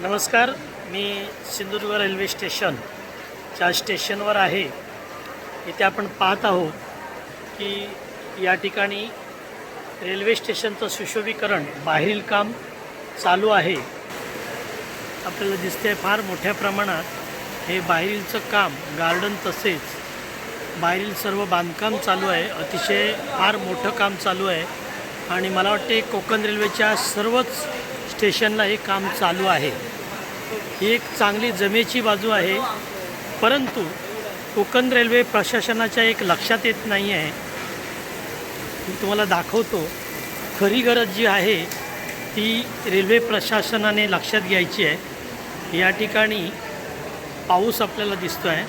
नमस्कार मी सिंधुदुर्ग रेल्वे स्टेशनच्या स्टेशनवर आहे इथे आपण पाहत आहोत की या ठिकाणी रेल्वे स्टेशनचं सुशोभीकरण बाहेरील काम चालू आहे. आपल्याला दिसते फार मोठ्या प्रमाणात हे बाहेरीलचं काम गार्डन तसेच बाहेरील सर्व बांधकाम चालू आहे. अतिशय फार मोठं काम चालू आहे. आणि मला वाटते कोकण रेल्वेच्या सर्वच स्टेशनला हे काम चालू आहे. ही एक चांगली जमेची बाजू आहे. परंतु कोकण रेल्वे प्रशासनाच्या एक लक्षात येत नाही आहे. मी तुम्हाला दाखवतो. खरी गरज जी आहे ती रेल्वे प्रशासनाने लक्षात घ्यायची आहे. या ठिकाणी पाऊस आपल्याला दिसतो आहे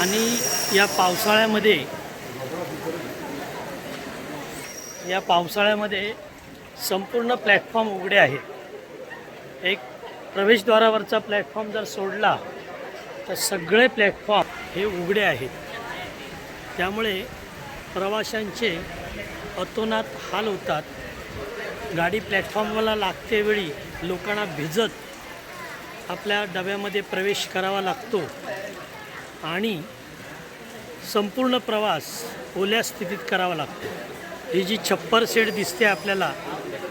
आणि या पावसाळ्यामध्ये या पावसाळ्यामध्ये संपूर्ण प्लॅटफॉर्म उघडे आहेत. एक प्रवेशद्वारावरचा प्लॅटफॉर्म जर सोडला तर सगळे प्लॅटफॉर्म हे उघडे आहेत. त्यामुळे प्रवाशांचे अतोनात हाल होतात. गाडी प्लॅटफॉर्मला लागतेवेळी लोकांना भिजत आपल्या डब्यामध्ये प्रवेश करावा लागतो. आणि संपूर्ण प्रवास ओल्या स्थितीत करावा लागतो. ही जी छप्पर शेड दिसते आपल्याला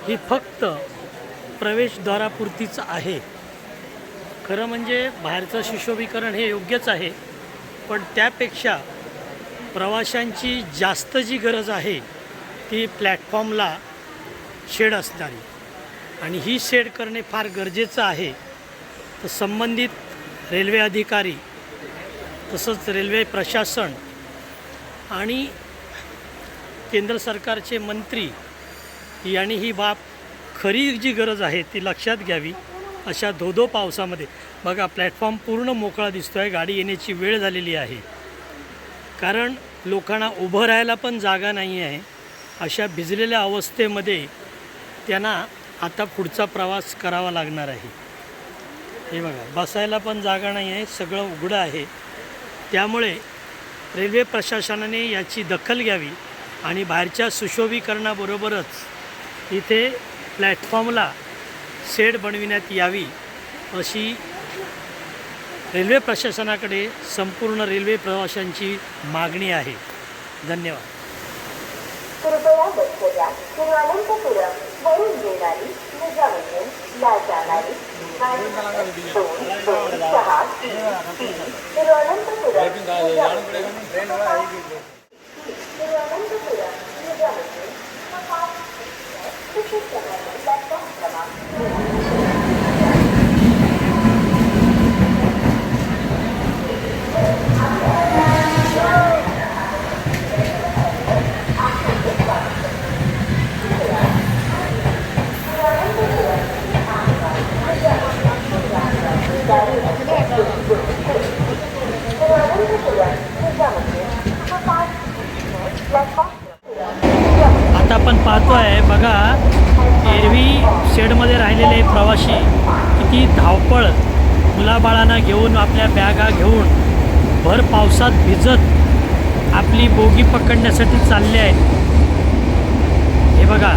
ही फक्त प्रवेशद्वारापुरतीच आहे. खरं म्हणजे बाहेरचं सुशोभीकरण हे योग्यच आहे पण त्यापेक्षा प्रवाशांची जास्त जी गरज आहे ती प्लॅटफॉर्मला शेड असणारी. आणि ही शेड करणे फार गरजेचं आहे. तर संबंधित रेल्वे अधिकारी तसंच रेल्वे प्रशासन आणि केंद्र सरकारचे मंत्री यांनी ही बाब खरी जी गरज आहे ती लक्षात घ्यावी अशा धोधो पावसामध्ये. बघा प्लॅटफॉर्म पूर्ण मोकळा दिसतो आहे गाडी येण्याची वेळ झालेली आहे. कारण लोकांना उभं राहायला पण जागा नाही आहे. अशा भिजलेल्या अवस्थेमध्ये त्यांना आता पुढचा प्रवास करावा लागणार आहे. हे बघा बसायला पण जागा नाही आहे सगळं उघडं आहे. त्यामुळे रेल्वे प्रशासनाने याची दखल घ्यावी. आणि बाहेरच्या सुशोभीकरणाबरोबरच इथे प्लॅटफॉर्मला शेड बनविण्यात यावी अशी रेल्वे प्रशासनाकडे संपूर्ण रेल्वे प्रवाशांची मागणी आहे. धन्यवाद. 这是我们的服装了吗？आता आपण पाहतो आहे बघा एरवी शेडमध्ये राहिलेले प्रवासी किती धावपळ मुलाबाळांना घेऊन आपल्या बॅगा घेऊन भर पावसात भिजत आपली बोगी पकडण्यासाठी चालले आहेत. हे बघा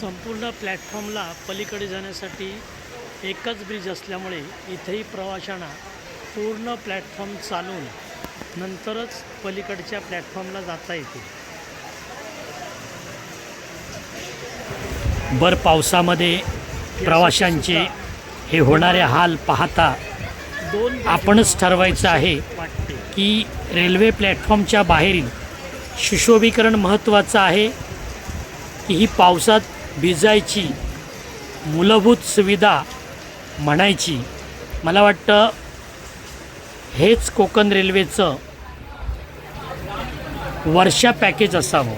संपूर्ण प्लॅटफॉर्मला पलीकडे जाण्यासाठी एकच ब्रिज असल्यामुळे इथेही प्रवाशांना पूर्ण प्लॅटफॉर्म चालून नंतरच पलीकडच्या प्लॅटफॉर्मला जाता येते. भर पावसामध्ये प्रवाशांचे हे होणारे हाल पाहता दोन आपणच ठरवायचं आहे की रेल्वे प्लॅटफॉर्मच्या बाहेरील सुशोभीकरण महत्त्वाचं आहे की ही पावसात भिजायची मूलभूत सुविधा म्हणायची. मला वाटतं हेच कोकण रेल्वेचं वर्षा पॅकेज असावं.